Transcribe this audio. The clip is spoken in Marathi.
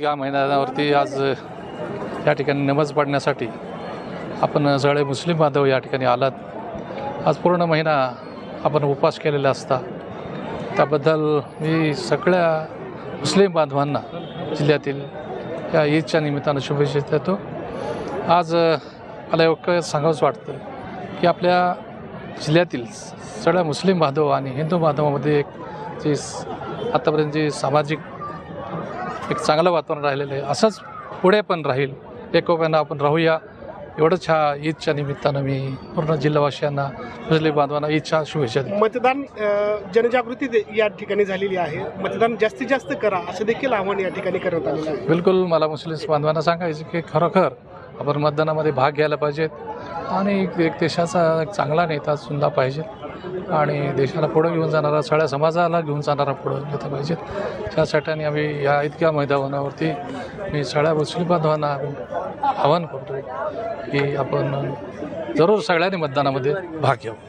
या मैदानावरती आज या ठिकाणी नमाज पाडण्यासाठी आपण सगळे मुस्लिम बांधव या ठिकाणी आलात. आज पूर्ण महिना आपण उपवास केलेला असता. त्याबद्दल मी सगळ्या मुस्लिम बांधवांना जिल्ह्यातील या ईदच्या निमित्तानं शुभेच्छा देतो. आज मला एवढं सांगावंच वाटतं की आपल्या जिल्ह्यातील सगळ्या मुस्लिम बांधव आणि हिंदू बांधवामध्ये एक जी स- जी सामाजिक एक चांगलं वातावरण राहिलेलं आहे. असंच पुढे पण राहील. एकोप्यानं आपण राहूया. एवढंच ह्या ईदच्या निमित्तानं मी पूर्ण जिल्हावासियांना मुस्लिम बांधवांना ईदच्या शुभेच्छा मतदान जनजागृती या ठिकाणी झालेली आहे. मतदान जास्तीत जास्त करा असं देखील आव्हान या ठिकाणी करण्यात आलेलं आहे. बिलकुल मला मुस्लिम बांधवांना सांगायचं की खरोखर आपण मतदानामध्ये भाग घ्यायला पाहिजेत. आणि एक देशाचा एक चांगला नेता सुद्धा पाहिजे आणि देशाला पुढं घेऊन जाणारा सगळ्या समाजाला घेऊन जाणारा पुढं नेता पाहिजेत त्यासाठी आम्ही या इतक्या मैदानावरती मी सगळ्या मुस्लिम बांधवांना आवाहन करतो की आपण जरूर सगळ्यांनी मतदानामध्ये भाग घ्यावा.